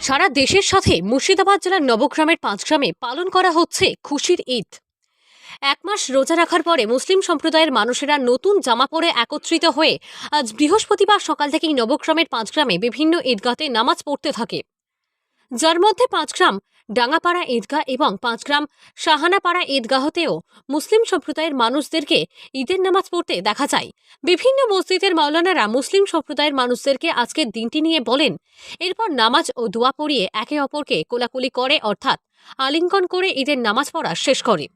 সারা দেশের সাথে মুর্শিদাবাদ জেলার নবগ্রামের পাঁচগ্রামে পালন করা হচ্ছে খুশির ঈদ। এক মাস রোজা রাখার পরে মুসলিম সম্প্রদায়ের মানুষেরা নতুন জামা পরে একত্রিত হয়ে আজ বৃহস্পতিবার সকাল থেকেই নবগ্রামের পাঁচগ্রামে বিভিন্ন ঈদগাতে নামাজ পড়তে থাকে। যার মধ্যে পাঁচগ্রাম ডাঙ্গাপাড়া ঈদগাহ এবং পাঁচগ্রাম সাহানাপাড়া ঈদগাহতেও মুসলিম সম্প্রদায়ের মানুষদেরকে ঈদের নামাজ পড়তে দেখা যায়। বিভিন্ন মসজিদের মাওলানারা মুসলিম সম্প্রদায়ের মানুষদেরকে আজকের দিনটি নিয়ে বলেন, এরপর নামাজ ও দোয়া পড়িয়ে একে অপরকে কোলাকুলি করে অর্থাৎ আলিঙ্গন করে ঈদের নামাজ পড়া শেষ করে।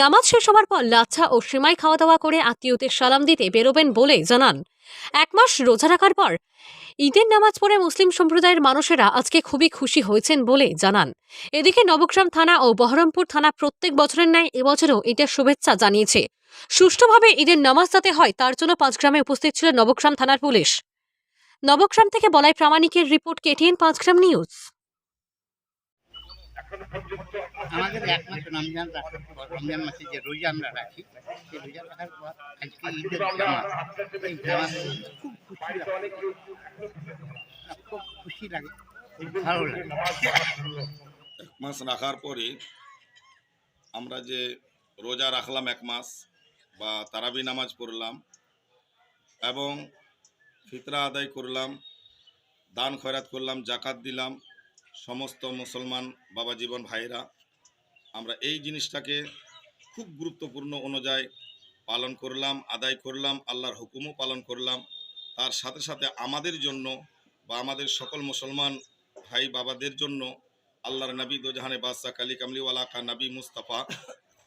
নামাজ শেষ হওয়ার পর লাচ্ছা ও সেমাই খাওয়া দাওয়া করে আত্মীয়দের সালাম দিতে বেরোবেন বলে জানান। এক মাস রোজা রাখার পর ঈদের নামাজ পড়ে মুসলিম সম্প্রদায়ের মানুষেরা আজকে খুবই খুশি হয়েছেন বলে জানান। এদিকে নবগ্রাম থানা ও বহরমপুর থানা প্রত্যেক বছরের ন্যায় এবছরও ঈদের শুভেচ্ছা জানিয়েছে। সুষ্ঠুভাবে ঈদের নামাজ যাতে হয় তার জন্য পাঁচ গ্রামে উপস্থিত ছিল নবগ্রাম থানার পুলিশ। নবগ্রাম থেকে বলাই প্রামাণিকের রিপোর্ট কেটিএন পাঁচগ্রাম নিউজ। আমাদের এক মাস রমজান রমজান মাসে যে রোজা আমরা রাখি, সেই রোজা রাখার পর আজকে ঈদের জামাত। এই জামাত খুব খুশি লাগে। খুব খুশি লাগে। ভালো লাগে। এক মাস রাখার পরে আমরা যে রোজা রাখলাম এক মাস বা তারাবি নামাজ পড়লাম এবং ফিতরা আদায় করলাম, দান খয়রাত করলাম, জাকাত দিলাম সমস্ত মুসলমান বাবা জীবন ভাইরা আমরা এই জিনিসটাকে খুব গুরুত্বপূর্ণ অনুযায়ী পালন করলাম, আদায় করলাম, আল্লাহর হুকুমও পালন করলাম। তার সাথে সাথে আমাদের জন্য বা আমাদের সকল মুসলমান ভাই বাবাদের জন্য আল্লাহর নবী দোজাহানে বাদশাহ কালী কামলিওয়ালা কা নবী মুস্তাফা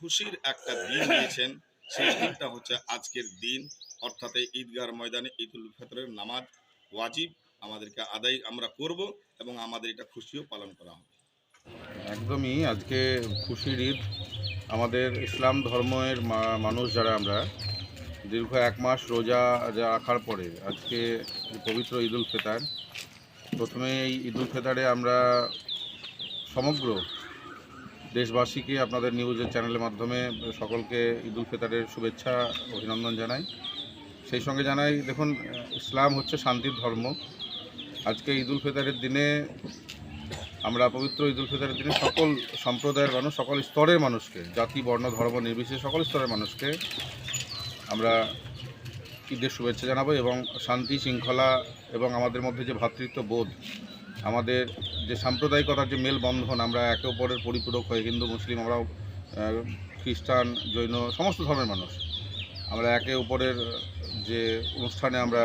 খুশির একটা দিন দিয়েছেন। সেই দিনটা হচ্ছে আজকের দিন, অর্থাৎ এই ঈদগার ময়দানে ঈদুল ফিতরের নামাজ ওয়াজিব। আমাদেরকে আদায় আমরা করব এবং আমাদের এটা খুশিও পালন করা হবে। একদমই আজকে খুশির ঈদ। আমাদের ইসলাম ধর্মের মানুষ যারা আমরা, দীর্ঘ এক মাস রোজা যা রাখার পরে আজকে পবিত্র ঈদ উল ফিতর। প্রথমে এই ঈদ উল ফিতরে আমরা সমগ্র দেশবাসীকে আপনাদের নিউজের চ্যানেলের মাধ্যমে সকলকে ঈদ উল ফিতরের শুভেচ্ছা, অভিনন্দন জানাই। সেই সঙ্গে জানাই, দেখুন, ইসলাম হচ্ছে শান্তির ধর্ম। আজকে ঈদ উল ফিতরের দিনে আমরা পবিত্র ঈদ উল ফিতরের দিনে সকল সম্প্রদায়ের মানুষ, সকল স্তরের মানুষকে, জাতি, বর্ণ, ধর্ম নির্বিশেষে সকল স্তরের মানুষকে আমরা ঈদের শুভেচ্ছা জানাব এবং শান্তি, শৃঙ্খলা এবং আমাদের মধ্যে যে ভ্রাতৃত্ব বোধ, আমাদের যে সাম্প্রদায়িকতার যে মেলবন্ধন, আমরা একে অপরের পরিপূরক হয়ে হিন্দু, মুসলিম, আমরাও খ্রিস্টান, জৈন, সমস্ত ধর্মের মানুষ, আমরা একে অপরের যে অনুষ্ঠানে আমরা,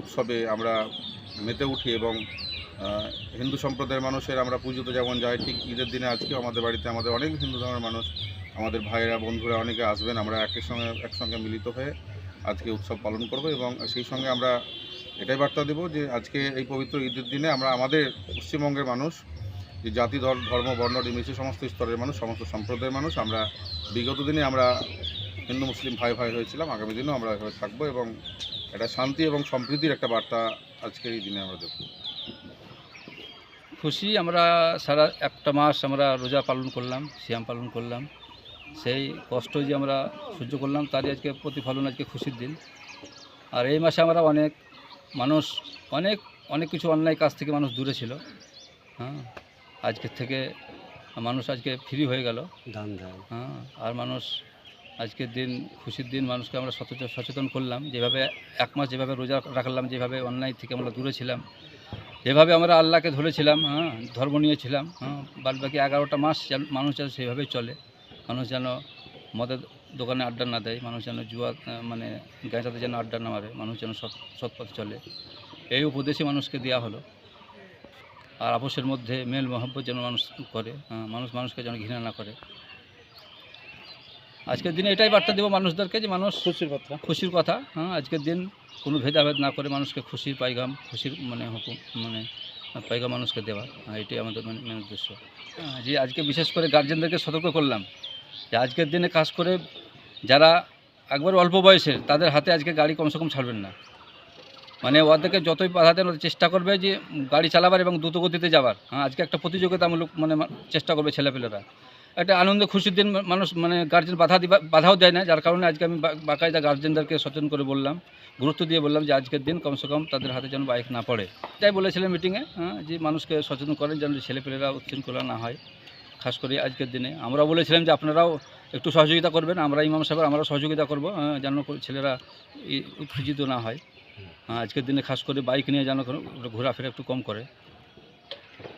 উৎসবে আমরা মেতে উঠি এবং হিন্দু সম্প্রদায়ের মানুষের আমরা পুজোতে যেমন যাই ঠিক ঈদের দিনে আজকেও আমাদের বাড়িতে আমাদের অনেক হিন্দু ধর্মের মানুষ, আমাদের ভাইয়েরা, বন্ধুরা অনেকে আসবেন, আমরা একের সঙ্গে, একসঙ্গে মিলিত হয়ে আজকে উৎসব পালন করব এবং সেই সঙ্গে আমরা এটাই বার্তা দেব যে আজকে এই পবিত্র ঈদের দিনে আমরা আমাদের পশ্চিমবঙ্গের মানুষ, যে জাতি, ধর- ধর্ম, বর্ণ নির্বিশেষে সমস্ত স্তরের মানুষ, সমস্ত সম্প্রদায়ের মানুষ, আমরা বিগত দিনে আমরা হিন্দু, মুসলিম ভাই ভাই হয়েছিলাম, আগামী দিনেও আমরা এভাবে থাকব এবং এটা শান্তি এবং সম্প্রীতির একটা বার্তা আজকের এই দিনে আমরা দেবো খুশি আমরা সারা একটা মাস আমরা রোজা পালন করলাম সিয়াম পালন করলাম। সেই কষ্ট যে আমরা সহ্য করলাম তারই আজকে প্রতিফলন আজকে খুশির দিন। আর এই মাসে আমরা অনেক মানুষ অনেক অনেক কিছু অন্যায় কাজ থেকে মানুষ দূরে ছিল। হ্যাঁ আজকের থেকে মানুষ আজকে ফ্রি হয়ে গেল। হ্যাঁ আর মানুষ আজকের দিন খুশির দিন মানুষকে আমরা সচেতন সচেতন করলাম। যেভাবে এক মাস যেভাবে রোজা রাখলাম যেভাবে অন্যায় থেকে আমরা দূরে ছিলাম যেভাবে আমরা আল্লাহকে ধরেছিলাম হ্যাঁ ধর্ম নিয়েছিলাম হ্যাঁ বাদ বাকি এগারোটা মাস যেন মানুষ যেন সেইভাবেই চলে। মানুষ যেন মদের দোকানে আড্ডা না দেয় মানুষ যেন জুয়া মানে গ্যাঁচাতে যেন আড্ডা না মারে মানুষ যেন সৎ সৎ পথে চলে। এই উপদেশই মানুষকে দেওয়া হলো। আর আপসের মধ্যে মেল মহব্বত যেন মানুষ করে হ্যাঁ, মানুষ মানুষকে যেন ঘৃণা না করে। আজকের দিনে এটাই বার্তা দেবো মানুষদেরকে যে মানুষ খুশির কথা। খুশির কথা হ্যাঁ আজকের দিন কোনো ভেদাভেদ না করে মানুষকে খুশির পাইগাম খুশির মানে হুকুম মানে পাইগাম মানুষকে দেওয়া হ্যাঁ, এটাই আমাদের মেন মেন উদ্দেশ্য। হ্যাঁ, যে আজকে বিশেষ করে গার্জেনদেরকে সতর্ক করলাম যে আজকের দিনে কাজ করে যারা একবার অল্প বয়সের তাদের হাতে আজকে গাড়ি কমসে কম ছাড়বেন না। মানে ওদেরকে যতই বাধা দেন ওদের চেষ্টা করবে যে গাড়ি চালাবার এবং দ্রুত গতিতে যাবার। হ্যাঁ আজকে একটা প্রতিযোগিতামূলক মানে চেষ্টা করবে ছেলেপেলেরা। একটা আনন্দ খুশির দিন মানুষ মানে গার্জেন বাধা দিবা বাধাও দেয় না, যার কারণে আজকে আমি বাকায়দা গার্জেনদেরকে সচেতন করে বললাম, গুরুত্ব দিয়ে বললাম যে আজকের দিন কমসে কম তাদের হাতে যেন বাইক না পড়ে। তাই বলেছিলেন মিটিংয়ে হ্যাঁ যে মানুষকে সচেতন করেন যেন ছেলেপেলেরা উচ্ছৃঙ্খলা না হয়, খাস করে আজকের দিনে। আমরা বলেছিলাম যে আপনারাও একটু সহযোগিতা করবেন, আমরা ইমাম সাহেব আমরা সহযোগিতা করব যেন ছেলেরা উত্তেজিত না হয়। আজকের দিনে খাস করে বাইক নিয়ে যেন ঘোরাফেরা একটু কম করে।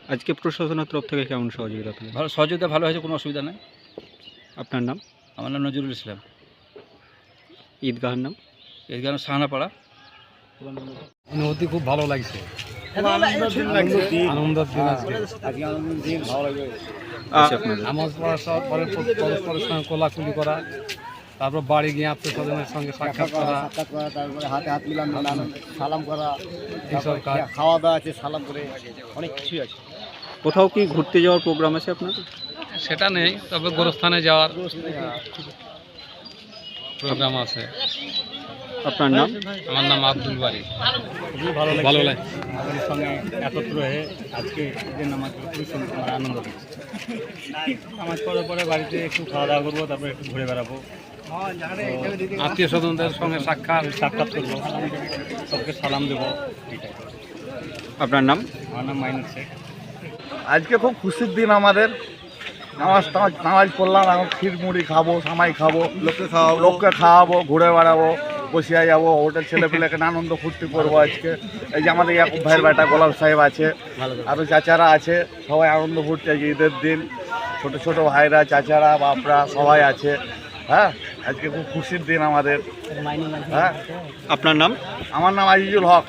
আজকে প্রশাসনের তরফ থেকে কেমন সহযোগিতা পেলেন? ভালো সহযোগিতা ভালো হয়েছে কোনো অসুবিধা নেই। আপনার নাম? আমার নাম নজরুল ইসলাম। ঈদগাহের নাম? গান সাহানাপাড়া। অনুভূতি খুব ভালো লাগছে। আচ্ছা, আপনার নামাজ পড়ার সব পরে পরস্পরের সঙ্গে কোলাকুলি করা তারপর বাড়ি গিয়ে আত্মীয় স্বজনের সঙ্গে সাক্ষাৎ করা তারপরে হাতে হাত মিলান সালাম করা এইসব খাওয়া দাওয়া আছে সালাম করে অনেক কিছুই আছে। কোথাও কি ঘুরতে যাওয়ার প্রোগ্রাম আছে আপনার? সেটা নেই তবে গোরস্থানে যাওয়ার প্রোগ্রাম আছে। আপনার নাম? আমার নাম আব্দুল বাড়ি ভালো ভালো লাগে। আমাদের সঙ্গে একত্র হয়ে আজকে ঈদের নামাজ খুবই সুন্দর আমার আনন্দ হচ্ছে। নামাজ পড়ার পরে বাড়িতে একটু খাওয়া দাওয়া করব তারপরে একটু ঘুরে বেড়াবো। আত্মীয় স্বজনদের সঙ্গে সাক্ষাৎ। সাক্ষাৎ করব। সবকে সালাম দেবো। আপনার নাম? আমার নাম মাইনুল শেখ। আজকে খুব খুশির দিন আমাদের। নামাজ টামাজ নামাজ পড়লাম এখন ক্ষীর মুড়ি খাব সামাই খাব লোককে খাওয়াবো। লোককে খাওয়াবো ঘুরে বেড়াবো বসিয়া যাব হোটেল ছেলেপেলেকে আনন্দ ফুর্তি করব আজকে। এই যে আমাদের ইয়াকুব ভাইয়ের বেটা গোলাম সাহেব আছে আরও চাচারা আছে সবাই আনন্দ ফুর্তি আছে ঈদের দিন। ছোট ছোট ভাইরা চাচারা বাপরা সবাই আছে। হ্যাঁ আজকে খুব খুশির দিন আমাদের। হ্যাঁ। আপনার নাম? আমার নাম আজিজুল হক।